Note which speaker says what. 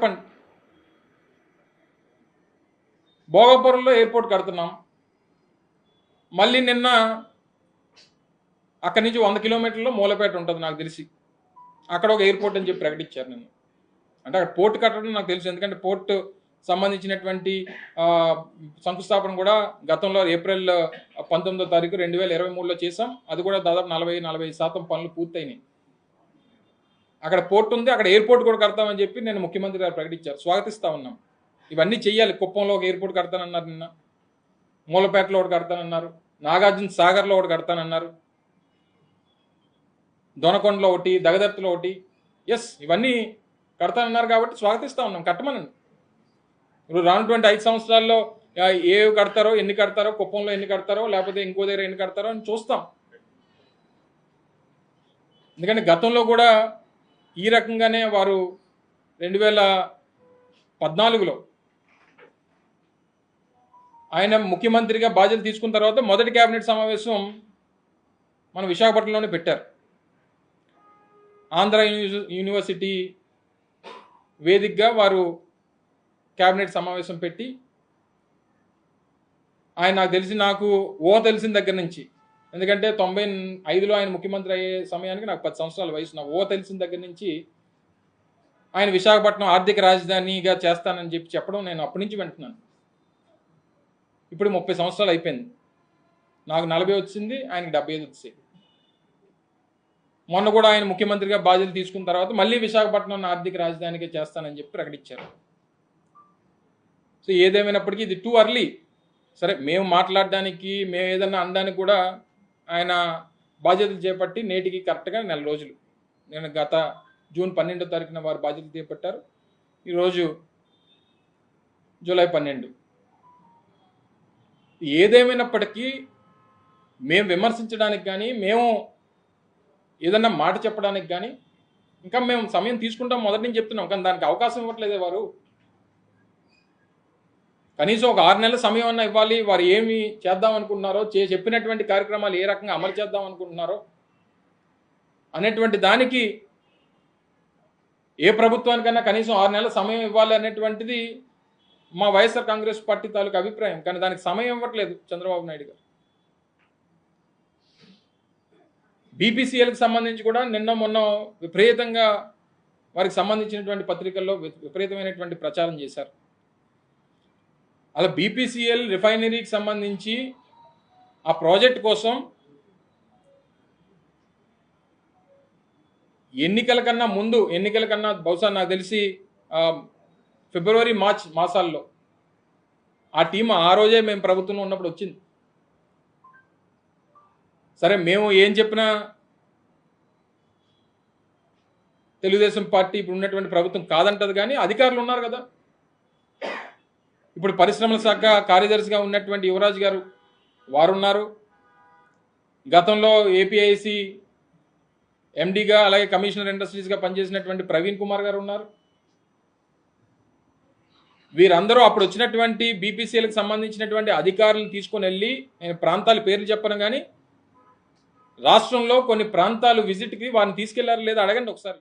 Speaker 1: చెప్పండి. భోగపురంలో ఎయిర్పోర్ట్ కడుతున్నాం. మళ్ళీ నిన్న అక్కడి నుంచి వంద కిలోమీటర్లో మూలపేట ఉంటుంది నాకు తెలిసి. అక్కడ ఒక ఎయిర్పోర్ట్ అని చెప్పి ప్రకటించారు నిన్న. అంటే అక్కడ పోర్ట్ కట్టడం నాకు తెలుసు. ఎందుకంటే పోర్ట్ సంబంధించినటువంటి ఆ, శంకుస్థాపన కూడా గతంలో ఏప్రిల్ పంతొమ్మిదో తారీఖు రెండు వేల ఇరవై మూడులో చేసాం అది కూడా దాదాపు నలభై నలభై శాతం పనులు పూర్తయినాయి. అక్కడ పోర్ట్ ఉంది అక్కడ ఎయిర్పోర్ట్ కూడా కడతామని చెప్పి నేను ముఖ్యమంత్రి గారు ప్రకటించారు. స్వాగతిస్తా ఉన్నాం. ఇవన్నీ చెయ్యాలి. కుప్పంలో ఒక ఎయిర్పోర్ట్ కడతానన్నారు నిన్న. మూలపేటలో ఒకటి కడతానన్నారు. నాగార్జున సాగర్లో ఒకటి కడతానన్నారు. దొనకొండలో ఒకటి దగదర్తిలో ఒకటి. ఎస్ ఇవన్నీ కడతానన్నారు కాబట్టి స్వాగతిస్తా ఉన్నాం. కట్టమనండి. ఇప్పుడు రానటువంటి ఐదు సంవత్సరాల్లో ఏవి కడతారో ఎన్ని కడతారో కుప్పంలో ఎన్ని కడతారో లేకపోతే ఇంకో దగ్గర ఎన్ని కడతారో అని చూస్తాం. ఎందుకంటే గతంలో కూడా ఈ రకంగానే వారు రెండు వేల పద్నాలుగులో ఆయన ముఖ్యమంత్రిగా బాధ్యత తీసుకున్న తర్వాత మొదటి కేబినెట్ సమావేశం మన విశాఖపట్నంలోనే పెట్టారు. ఆంధ్ర యూనివర్సిటీ వేదికగా వారు కేబినెట్ సమావేశం పెట్టి ఆయన నాకు తెలిసి నాకు ఓ తెలిసిన దగ్గర నుంచి ఎందుకంటే తొంభై ఐదులో ఆయన ముఖ్యమంత్రి అయ్యే సమయానికి నాకు పది సంవత్సరాల వయసు. నాకు ఓ తెలిసిన దగ్గర నుంచి ఆయన విశాఖపట్నం ఆర్థిక రాజధానిగా చేస్తానని చెప్పి చెప్పడం నేను అప్పటి నుంచి వింటున్నాను. ఇప్పుడు ముప్పై సంవత్సరాలు అయిపోయింది. నాకు నలభై వచ్చింది ఆయనకి డెబ్బై ఐదు వచ్చేది మొన్న కూడా ఆయన ముఖ్యమంత్రిగా బాధ్యతలు తీసుకున్న తర్వాత మళ్ళీ విశాఖపట్నం ఆర్థిక రాజధానిగా చేస్తానని చెప్పి ప్రకటించారు. సో ఏదేమైనప్పటికీ ఇది టూ అర్లీ సరే మేము మాట్లాడడానికి మేము ఏదన్నా అనడానికి కూడా ఆయన బాధ్యతలు చేపట్టి నేటికి కరెక్ట్గా నెల రోజులు. నేను గత జూన్ పన్నెండో తారీఖున వారు బాధ్యతలు చేపట్టారు. ఈరోజు జూలై పన్నెండు. ఏదేమైనప్పటికీ మేము విమర్శించడానికి కానీ మేము ఏదన్నా మాట చెప్పడానికి కానీ ఇంకా మేము సమయం తీసుకుంటాం మొదటి నుంచి చెప్తున్నాం. కానీ దానికి అవకాశం ఇవ్వట్లేదే వారు. కనీసం ఒక ఆరు నెలల సమయం అన్నా ఇవ్వాలి. వారు ఏమి చేద్దాం అనుకుంటున్నారో చే చెప్పినటువంటి కార్యక్రమాలు ఏ రకంగా అమలు చేద్దాం అనుకుంటున్నారో అనేటువంటి దానికి ఏ ప్రభుత్వానికైనా కనీసం ఆరు నెలల సమయం ఇవ్వాలి అనేటువంటిది మా వైఎస్ఆర్ కాంగ్రెస్ పార్టీ తాలూకు అభిప్రాయం. కానీ దానికి సమయం ఇవ్వట్లేదు చంద్రబాబు నాయుడు గారు. బీపీసీఎల్కి సంబంధించి కూడా నిన్న మొన్న విపరీతంగా వారికి సంబంధించినటువంటి పత్రికల్లో విపరీతమైనటువంటి ప్రచారం చేశారు. అలా బీపీసీఎల్ రిఫైనరీకి సంబంధించి ఆ ప్రాజెక్ట్ కోసం ఎన్నికల కన్నా ముందు ఎన్నికల కన్నా బహుశా నాకు తెలిసి ఫిబ్రవరి మార్చ్ మాసాల్లో ఆ టీం ఆ రోజే మేము ప్రభుత్వంలో ఉన్నప్పుడు వచ్చింది. సరే మేము ఏం చెప్పినా తెలుగుదేశం పార్టీ ఇప్పుడు ఉన్నటువంటి ప్రభుత్వం కాదంటది కానీ అధికారులు ఉన్నారు కదా. ఇప్పుడు పరిశ్రమల శాఖ కార్యదర్శిగా ఉన్నటువంటి యువరాజ్ గారు వారు ఉన్నారు గతంలో ఏపీఐసి ఎండిగా అలాగే కమిషనర్ ఇండస్ట్రీస్గా పనిచేసినటువంటి ప్రవీణ్ కుమార్ గారు ఉన్నారు. వీరందరూ అప్పుడు వచ్చినటువంటి బీపీసీఎల్కి సంబంధించినటువంటి అధికారులు తీసుకొని వెళ్ళి నేను ప్రాంతాల పేర్లు చెప్పను కానీ రాష్ట్రంలో కొన్ని ప్రాంతాలు విజిట్కి వారిని తీసుకెళ్ళారు లేదా అడగండి ఒకసారి.